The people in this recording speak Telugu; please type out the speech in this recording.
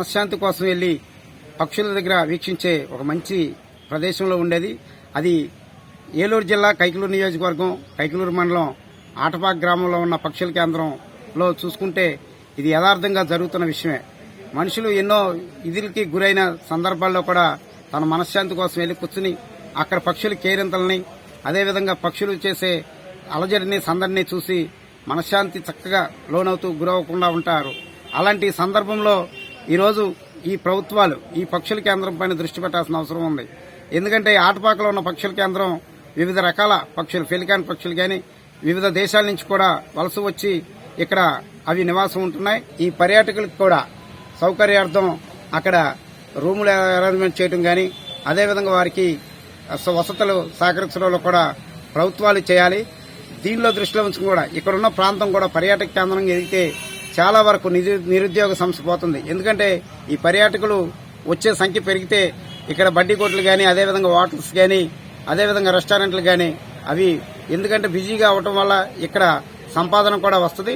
మనశ్శాంతి కోసం వెళ్ళి పక్షుల దగ్గర వీక్షించే ఒక మంచి ప్రదేశంలో ఉండేది. అది ఏలూరు జిల్లా కైకలూరు నియోజకవర్గం కైకలూరు మండలం ఆటపాక్ గ్రామంలో ఉన్న పక్షుల కేంద్రంలో చూసుకుంటే ఇది యథార్థంగా జరుగుతున్న విషయమే. మనుషులు ఎన్నో ఇదిలకి గురైన సందర్భాల్లో కూడా తన మనశ్శాంతి కోసం వెళ్ళి కూర్చుని అక్కడ పక్షుల కేరింతల్ని అదేవిధంగా పక్షులు చేసే అలజడిని సందడిని చూసి మనశ్శాంతి చక్కగా లోనవుతూ గురవకుండా ఉంటారు. అలాంటి సందర్భంలో ఈరోజు ఈ ప్రభుత్వాలు ఈ పక్షుల కేంద్రం పైన దృష్టి పెట్టాల్సిన అవసరం ఉంది. ఎందుకంటే ఆటపాకలో ఉన్న పక్షుల కేంద్రం వివిధ రకాల పక్షులు ఫెలికాన్ పక్షులు కానీ వివిధ దేశాల నుంచి కూడా వలస వచ్చి ఇక్కడ అవి నివాసం ఉంటున్నాయి. ఈ పర్యాటకులకు కూడా సౌకర్యార్థం అక్కడ రూములు అరేంజ్మెంట్ చేయడం కానీ అదేవిధంగా వారికి వసతులు సహకరించడంలో కూడా ప్రభుత్వాలు చేయాలి. దీనిలో దృష్టిలో ఉంచుకుని కూడా ఇక్కడున్న ప్రాంతం కూడా పర్యాటక కేంద్రంగా ఎదిగితే చాలా వరకు నిరుద్యోగ సమస్య పోతుంది. ఎందుకంటే ఈ పర్యాటకులు వచ్చే సంఖ్య పెరిగితే ఇక్కడ బడ్డీ కొట్లు కానీ అదేవిధంగా హోటల్స్ కానీ అదేవిధంగా రెస్టారెంట్లు కానీ అవి ఎందుకంటే బిజీగా అవటం వల్ల ఇక్కడ సంపాదన కూడా వస్తుంది.